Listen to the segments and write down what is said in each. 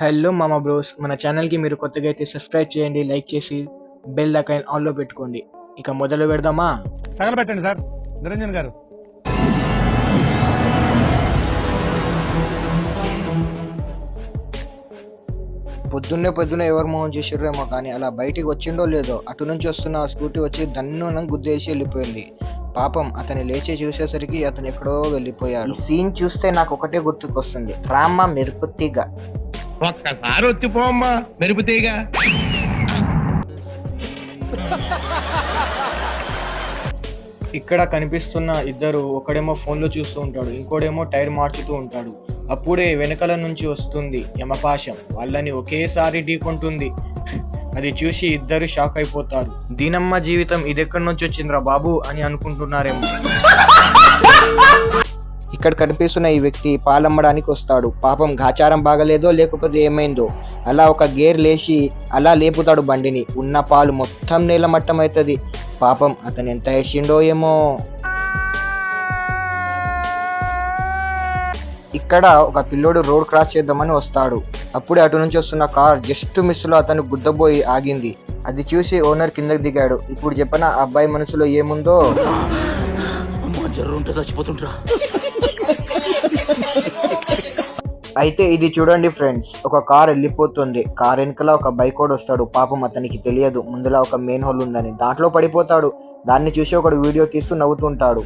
Hello మామ bros మన ఛానల్కి మీరు కొత్తగా అయితే సబ్స్క్రైబ్ చేయండి లైక్ చేసి బెల్ ఐకాన్ ఆన్లో పెట్టుకోండి. ఇక మొదలు పెడదామా? తగలబెట్టండి సార్ నిరంజన్ గారు. పొద్దున్నే పొద్దున్నే ఎవరు మోహన్ చేసిర్రేమో కానీ అలా బయటికి వచ్చిండో లేదో అటు నుంచి వస్తున్న ఆ స్కూటీ వచ్చి దన్నునం గుద్దేసి వెళ్ళిపోయింది. పాపం అతని లేచి చూసేసరికి అతను ఎక్కడో వెళ్ళిపోయాడు. ఈ సీన్ చూస్తే నాకు ఒకటే గుర్తుకొస్తుంది. రామ్మ మెరుపు తీగ. ఒక్కసారి వచ్చిపోమ్మా మెరుపు తీగ. ఇక్కడ కనిపిస్తున్న ఇద్దరు ఒకడేమో ఫోన్లో చూస్తూ ఉంటాడు ఇంకోడేమో టైర్ మార్చుతూ ఉంటాడు. అప్పుడే వెనకల నుంచి వస్తుంది యమపాశం. వాళ్ళని ఒకేసారి ఢీకొంటుంది. అది చూసి ఇద్దరు షాక్ అయిపోతారు. దీనమ్మ జీవితం ఇదెక్కడి నుంచి వచ్చిందిరా బాబు అని అనుకుంటున్నారేమో. ఇక్కడ కనిపిస్తున్న ఈ వ్యక్తి పాలమ్మడానికి వస్తాడు. పాపం గాచారం బాగలేదో లేకపోతే ఏమైందో? అలా ఒక గేర్ లేచి అలా లేపుతాడు బండిని. ఉన్న పాలు మొత్తం నేలమట్టం అవుతుంది పాపం అతను ఎంత ఏడ్చిండో ఏమో. ఇక్కడ ఒక పిల్లోడు రోడ్ క్రాస్ చేద్దామని వస్తాడు. అప్పుడే అటు నుంచి వస్తున్న కార్ జస్ట్ మిస్లో అతను గుద్దబోయి ఆగింది. అది చూసి ఓనర్ కిందకి దిగాడు. ఇప్పుడు చెప్పన ఆ అబ్బాయి మనసులో ఏముందో? చచ్చిపోతుంటరా అయితే ఇది చూడండి ఫ్రెండ్స్ ఒక కార్ వెళ్ళిపోతుంది. కార్ వెనకల ఒక బైక్ కూడా వస్తాడు. పాపం అతనికి తెలియదు. ముందులా ఒక మెయిన్ హోల్ ఉందని. దాంట్లో పడిపోతాడు. దాన్ని చూసి ఒకడు వీడియో తీస్తూ నవ్వుతుంటాడు.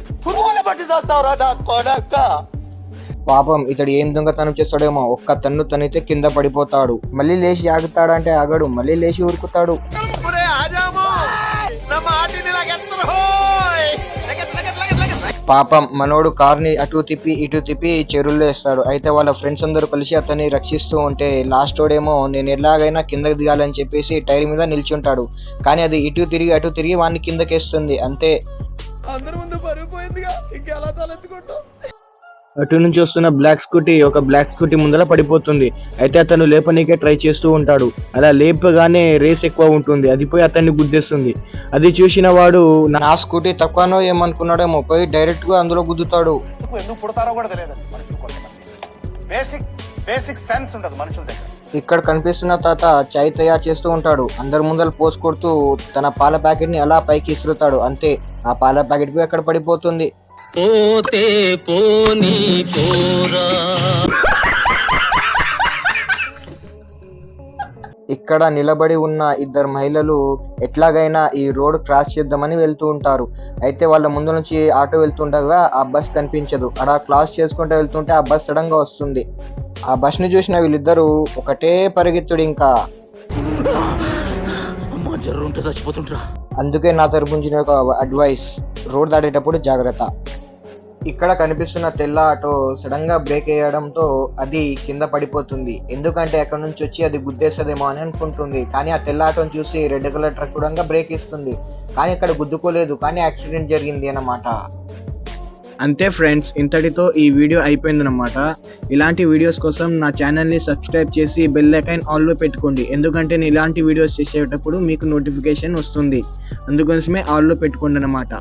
పాపం ఇతడు ఏం దొంగతనం చేస్తాడేమో. ఒక్క తన్ను తనైతే కింద పడిపోతాడు. మళ్ళీ లేచి ఆగుతాడంటే ఆగడు. మళ్ళీ లేచి ఉరుకుతాడు. పాపం మనోడు కార్ని అటు తిప్పి ఇటు తిప్పి చెరువుల్లో వేస్తాడు. అయితే వాళ్ళ ఫ్రెండ్స్ అందరూ కలిసి అతన్ని రక్షిస్తూ ఉంటే లాస్ట్ వాడేమో నేను ఎలాగైనా కిందకి దిగాలని చెప్పేసి టైర్ మీద నిల్చుంటాడు. కానీ అది ఇటు తిరిగి అటు తిరిగి వాడిని కిందకేస్తుంది. అంతే. అందరి ముందు పరుగు పోయిందిగా. ఇంకెలా తలెత్తుకుంటాం అటు నుంచి వస్తున్న బ్లాక్ స్కూటీ ఒక బ్లాక్ స్కూటీ ముందర పడిపోతుంది. అయితే అతను లేపనీకే ట్రై చేస్తూ ఉంటాడు. అలా లేపగానే రేస్ ఎక్కువ ఉంటుంది. అది పోయి అతన్ని గుద్దేస్తుంది. అది చూసిన వాడు నా స్కూటీ తక్కువనో ఏమనుకున్నాడేమో పోయి డైరెక్ట్గా అందులో గుద్దుతాడు. ఎందుకు పుడతారో కూడా తెలియదు మనుషులు బేసిక్ బేసిక్ సెన్స్ ఉండదు మనుషుల దగ్గర. ఇక్కడ కనిపిస్తున్న తాత చాయ్ తయారు చేస్తూ ఉంటాడు. అందరి ముందర పోసి కొడుతూ తన పాల ప్యాకెట్ని అలా పైకి ఇసురుతాడు. అంతే. ఆ పాల ప్యాకెట్ పోయి అక్కడ పడిపోతుంది. పోతే పోనీ పోరా ఇక్కడ నిలబడి ఉన్న ఇద్దరు మహిళలు ఎట్లాగైనా ఈ రోడ్ క్రాస్ చేద్దామని వెళ్తూ ఉంటారు. అయితే వాళ్ళ ముందు నుంచి ఆటో వెళ్తుండగా ఆ బస్ కనిపించదు. అక్కడ క్రాస్ చేసుకుంటూ వెళ్తుంటే ఆ బస్ సడన్గా వస్తుంది. ఆ బస్ని చూసిన వీళ్ళిద్దరూ ఒకటే పరిగెత్తుడు ఇంకా. అందుకే నా తరపు నుంచి ఒక అడ్వైస్ రోడ్ దాటేటప్పుడు జాగ్రత్త. ఇక్కడ కనిపిస్తున్న తెల్ల ఆటో సడన్గా బ్రేక్ వేయడంతో అది కింద పడిపోతుంది. ఎందుకంటే అక్కడ నుంచి వచ్చి అది గుద్దేస్తుందేమో అని అనుకుంటుంది. కానీ ఆ తెల్ల ఆటోని చూసి రెడ్ కలర్ ట్రక్ కూడా బ్రేక్ ఇస్తుంది కానీ ఇక్కడ గుద్దుకోలేదు. కానీ యాక్సిడెంట్ జరిగింది అన్నమాట. అంతే ఫ్రెండ్స్ ఇంతటితో ఈ వీడియో అయిపోయిందన్నమాట. ఇలాంటి వీడియోస్ కోసం నా ఛానల్ని సబ్స్క్రైబ్ చేసి బెల్ ఐకాన్ ఆల్లో పెట్టుకోండి. ఎందుకంటే నేను ఇలాంటి వీడియోస్ చేసేటప్పుడు మీకు నోటిఫికేషన్ వస్తుంది. అందుకోసమే ఆల్లో పెట్టుకోండి అన్నమాట.